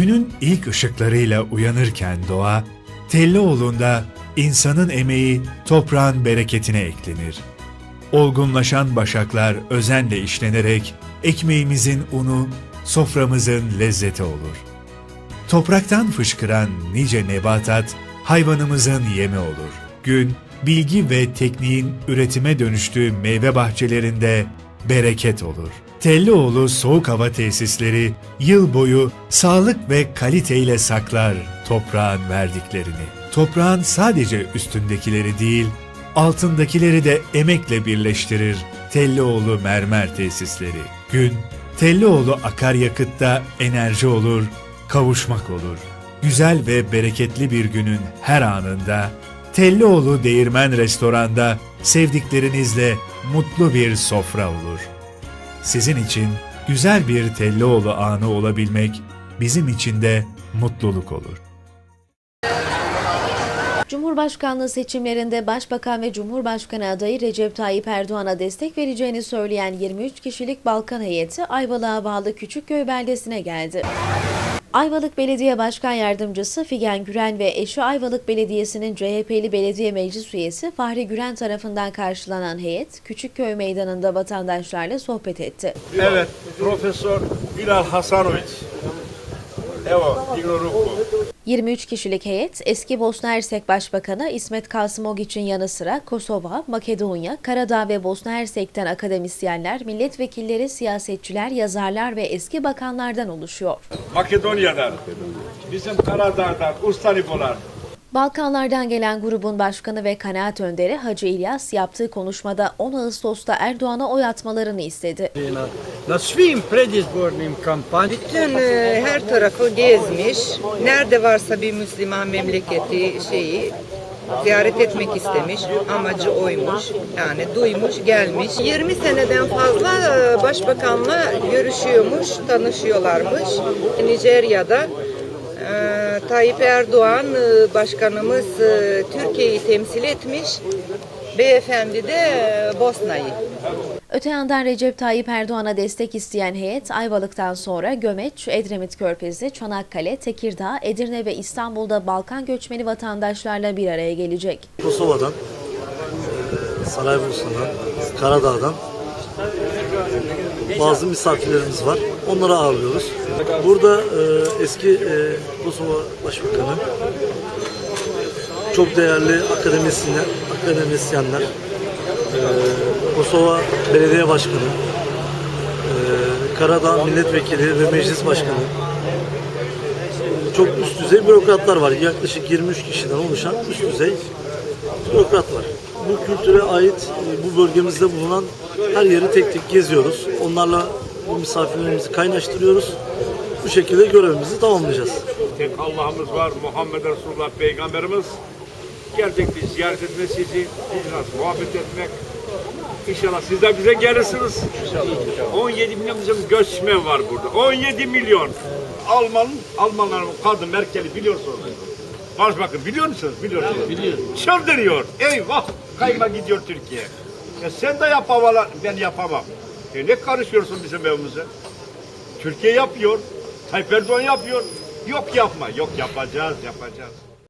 Günün ilk ışıklarıyla uyanırken doğa, Tellioğlu'nda insanın emeği toprağın bereketine eklenir. Olgunlaşan başaklar özenle işlenerek ekmeğimizin unu, soframızın lezzeti olur. Topraktan fışkıran nice nebatat hayvanımızın yemi olur. Gün, bilgi ve tekniğin üretime dönüştüğü meyve bahçelerinde bereket olur. Tellioğlu Soğuk Hava Tesisleri yıl boyu sağlık ve kaliteyle saklar toprağın verdiklerini. Toprağın sadece üstündekileri değil, altındakileri de emekle birleştirir Tellioğlu Mermer Tesisleri. Gün, Tellioğlu akaryakıtta enerji olur, kavuşmak olur. Güzel ve bereketli bir günün her anında Tellioğlu Değirmen Restoran'da sevdiklerinizle mutlu bir sofra olur. Sizin için güzel bir Tellioğlu anı olabilmek bizim için de mutluluk olur. Cumhurbaşkanlığı seçimlerinde Başbakan ve Cumhurbaşkanı adayı Recep Tayyip Erdoğan'a destek vereceğini söyleyen 23 kişilik Balkan heyeti Ayvalık'a bağlı Küçükköy beldesine geldi. Ayvalık Belediye Başkan Yardımcısı Figen Güren ve eşi Ayvalık Belediyesi'nin CHP'li belediye meclis üyesi Fahri Güren tarafından karşılanan heyet Küçükköy Meydanı'nda vatandaşlarla sohbet etti. Evet, Profesör Bilal Hasanovic. Evo, Igor Ruku. 23 kişilik heyet eski Bosna Hersek Başbakanı İsmet Kasımogiç'in yanı sıra Kosova, Makedonya, Karadağ ve Bosna Hersek'ten akademisyenler, milletvekilleri, siyasetçiler, yazarlar ve eski bakanlardan oluşuyor. Makedonya'dan, bizim Karadağ'dan, Ustanibolar. Balkanlardan gelen grubun başkanı ve kanaat önderi Hacı İlyas yaptığı konuşmada 10 Ağustos'ta Erdoğan'a oy atmalarını istedi. Bütün e, her tarafı gezmiş. Nerede varsa bir Müslüman memleketi şeyi ziyaret etmek istemiş. Amacı oymuş. Yani duymuş, gelmiş. 20 seneden fazla e, başbakanla görüşüyormuş, tanışıyorlarmış. Nijerya'da. E, Tayyip Erdoğan e, başkanımız e, Türkiye'yi temsil etmiş. Beyefendi de e, Bosna'yı. Öte yandan Recep Tayyip Erdoğan'a destek isteyen heyet Ayvalık'tan sonra Gömeç, Edremit Körfezi, Çanakkale, Tekirdağ, Edirne ve İstanbul'da Balkan göçmeni vatandaşlarla bir araya gelecek. Kosova'dan, eee, Saraybosna'dan, Karadağ'dan bazı misafirlerimiz var. Onları ağırlıyoruz. Burada eee, eski eee, Kosova Başbakanı, çok değerli akademisyenler, akademisyenler, eee, Kosova Belediye Başkanı, eee, Karadağ Milletvekili ve Meclis Başkanı, çok üst düzey bürokratlar var. Yaklaşık 23 kişiden oluşan üst düzey bürokrat var. Bu kültüre ait e, bu bölgemizde bulunan her yeri tek tek geziyoruz. Onlarla bu misafirlerimizi kaynaştırıyoruz. Bu şekilde görevimizi tamamlayacağız. Tek Allah'ımız var, Muhammed Resulullah Peygamberimiz. Biz ziyaret etme sizi, biraz muhabbet etmek. İnşallah siz de bize gelirsiniz. 17 milyon bizim göçmen var burada. 17 milyon. Alman, Almanların kadın Merkel'i biliyorsunuz. Başbakan biliyor musunuz? Biliyorsunuz. Biliyorum. Çıldırıyor. Eyvah. Kayma gidiyor Türkiye. Ya sen de yap havalar, ben yapamam. E ne karışıyorsun bizim evimize? Türkiye yapıyor. Tayyip Erdoğan yapıyor. Yok yapma. Yok yapacağız, yapacağız.